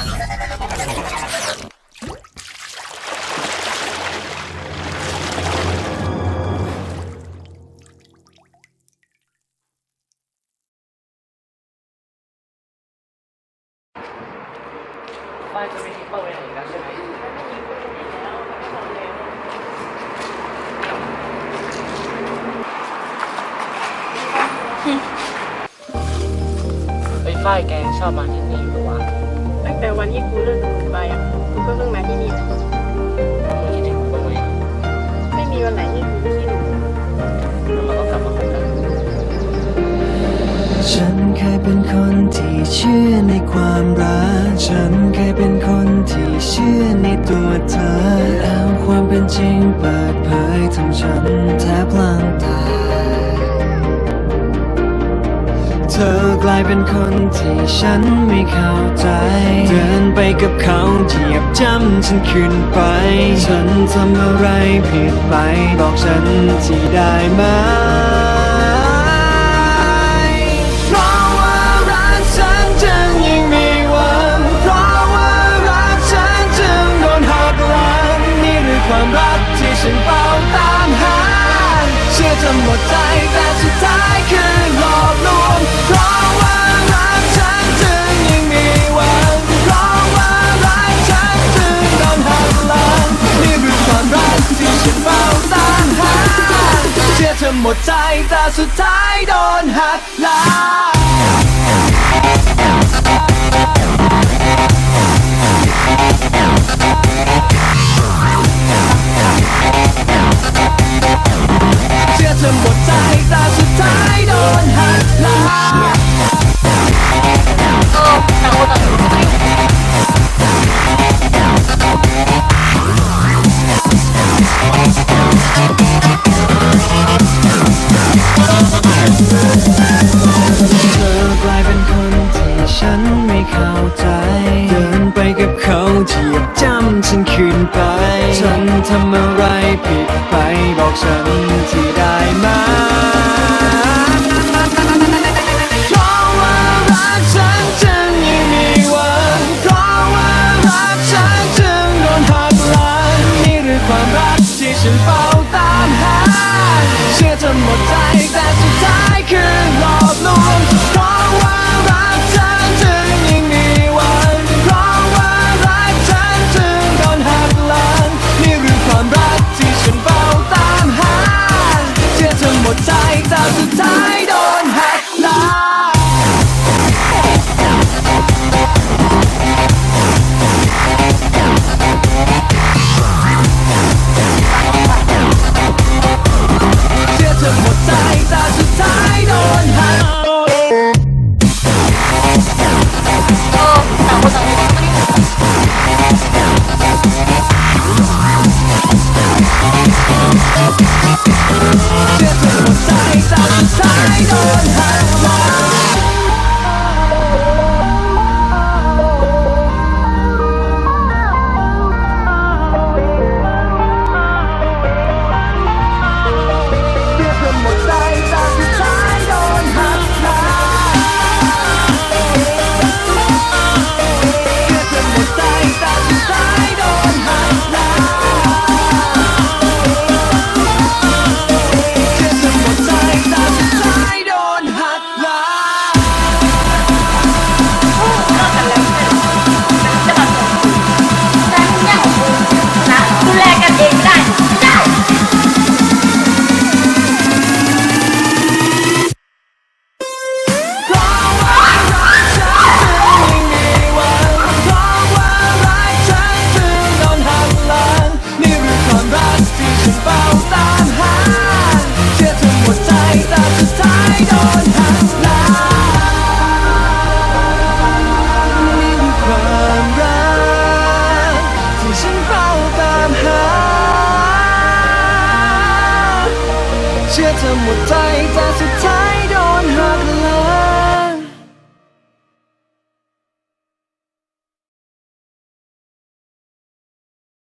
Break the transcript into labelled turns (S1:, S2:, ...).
S1: บ้านจะไม่ทิเปิลอะไรอย่นใช่ไหมไอ้ฝ้ายแกชอบมาที่นี่
S2: แต่วันที่กูเลิกกับมึงไปอะกูก็เพิ่งมาที่นี่
S1: นะมึ
S2: ไม่มีวันไหนที่กูไม่ดถึ
S1: เราก็กลับมาคบกัน
S3: ฉันเคยเป็นคนที่เชื่อในความรัก ฉันเคยเป็นคนที่เชื่อในตัวเธอ กลายเป็นคนที่ฉันไม่เข้าใจ เดินไปกับเขาเหยียบจำฉันขึ้นไป ฉันทำอะไรผิดไป บอกฉันที่ได้ไหมความรักที่ฉันไป หมดใจแต่สุดท้ายโดนหักหลัง เข้าใจ เดินไปกับเขาเทียบจำฉันคืนไป ฉันทำอะไรผิดไปบอกฉันที่ได้ไห 却沉么在掩